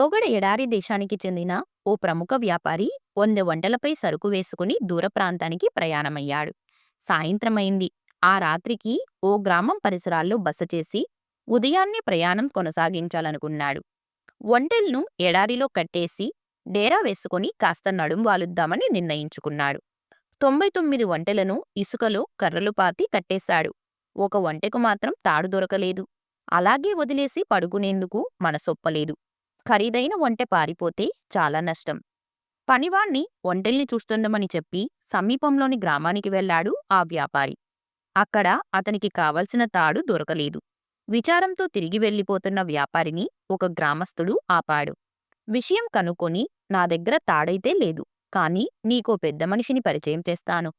పొగడ ఎడారి దేశానికి చెందిన ఓ ప్రముఖ వ్యాపారి వంద వంటలపై సరుకు వేసుకుని దూర ప్రాంతానికి ప్రయాణమయ్యాడు. సాయంత్రమైంది ఆ రాత్రికి ఓ గ్రామం పరిసరాల్లో బస చేసి ఉదయాన్నే ప్రయాణం కొనసాగించాలనుకున్నాడు. ఒంటెలను ఎడారిలో కట్టేసి డేరా వేసుకుని కాస్త నడుం వాలుద్దామని నిర్ణయించుకున్నాడు. తొంభై తొమ్మిది వంటలను ఇసుకలో కర్రలు పాతి కట్టేశాడు. ఒక వంటకు మాత్రం తాడు దొరకలేదు. అలాగే వదిలేసి పడుకునేందుకు మనసొప్పలేదు. ఖరీదైన ఒంటె పారిపోతే చాలా నష్టం. పనివాణ్ణి ఒంటెల్ని చూస్తుండమని చెప్పి సమీపంలోని గ్రామానికి వెళ్ళాడు ఆ వ్యాపారి. అక్కడ అతనికి కావలసిన తాడు దొరకలేదు. విచారంతో తిరిగి వెళ్ళిపోతున్న వ్యాపారిని ఒక గ్రామస్థుడు ఆపాడు. విషయం కనుక్కొని నా దగ్గర తాడైతే లేదు కాని నీకో పెద్ద మనిషిని పరిచయం చేస్తాను.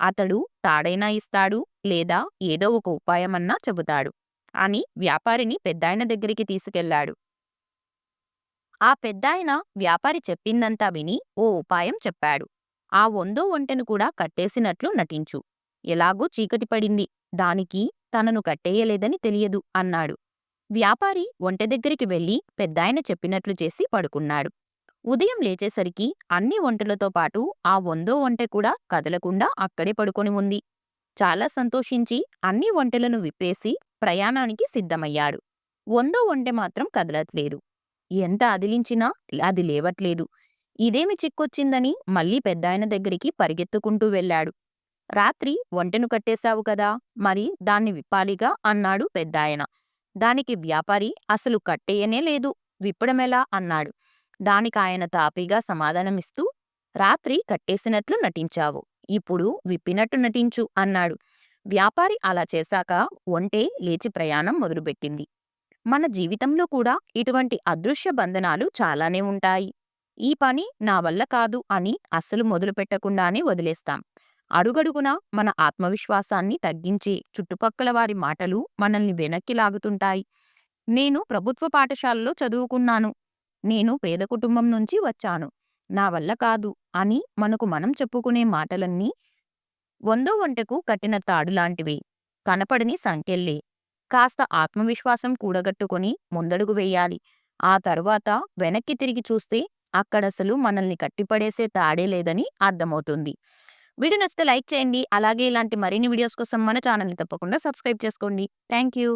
అతడు తాడైనా ఇస్తాడు లేదా ఏదో ఒక ఉపాయమన్నా చెబుతాడు అని వ్యాపారిని పెద్దాయన దగ్గరికి తీసుకెళ్ళాడు ఆ పెద్దాయన వ్యాపారి చెప్పిందంతా విని ఓ ఉపాయం చెప్పాడు. ఆ వందో ఒంటెను కూడా కట్టేసినట్లు నటించు. ఎలాగూ చీకటి పడింది. దానికి తనను కట్టేయలేదని తెలియదు అన్నాడు. వ్యాపారి ఒంటె దగ్గరికి వెళ్ళి పెద్దాయన చెప్పినట్లు చేసి పడుకున్నాడు. ఉదయం లేచేసరికి అన్ని ఒంటెలతో పాటు ఆ వందో ఒంటె కూడా కదలకుండా అక్కడే పడుకొని ఉంది. చాలా సంతోషించి అన్ని ఒంటెలను విప్పేసి ప్రయాణానికి సిద్ధమయ్యాడు. వందో ఒంటె మాత్రం కదలట్లేదు. ఎంత అదిలించినా అది లేవట్లేదు. ఇదేమి చిక్కొచ్చిందని మళ్ళీ పెద్దాయన దగ్గరికి పరిగెత్తుకుంటూ వెళ్ళాడు. రాత్రి ఒంటెను కట్టేశావు కదా మరి దాన్ని విప్పాలిగా అన్నాడు పెద్దాయన. దానికి వ్యాపారి అసలు కట్టేయనే లేదు విప్పడమెలా అన్నాడు. దానికాయన తాపీగా సమాధానమిస్తూ రాత్రి కట్టేసినట్లు నటించావు ఇప్పుడు విప్పినట్టు నటించు అన్నాడు. వ్యాపారి అలా చేశాక ఒంటే లేచి ప్రయాణం మొదలుపెట్టింది. మన జీవితంలో కూడా ఇటువంటి అదృశ్య బంధనాలు చాలానే ఉంటాయి. ఈ పని నా వల్ల కాదు అని అస్సలు మొదలు పెట్టకుండానే వదిలేస్తాం. అడుగడుగున మన ఆత్మవిశ్వాసాన్ని తగ్గించే చుట్టుపక్కల వారి మాటలు మనల్ని వెనక్కి లాగుతుంటాయి. నేను ప్రభుత్వ పాఠశాలలో చదువుకున్నాను. నేను పేద కుటుంబం నుంచి వచ్చాను. నా వల్ల కాదు అని మనకు మనం చెప్పుకునే మాటలన్నీ వందో వంటకు కట్టిన తాడు లాంటివే. కనపడని సంకెళ్ళే కాస్త ఆత్మవిశ్వాసం కూడగట్టుకొని ముందడుగు వెయ్యాలి ఆ తరువాత వెనక్కి తిరిగి చూస్తే అక్కడసలు మనల్ని కట్టిపడేసే తాడే లేదని అర్థమవుతుంది. వీడియో నచ్చితే లైక్ చేయండి. అలాగే ఇలాంటి మరిన్ని వీడియోస్ కోసం మన ఛానల్ని తప్పకుండా సబ్స్క్రైబ్ చేసుకోండి. Thank you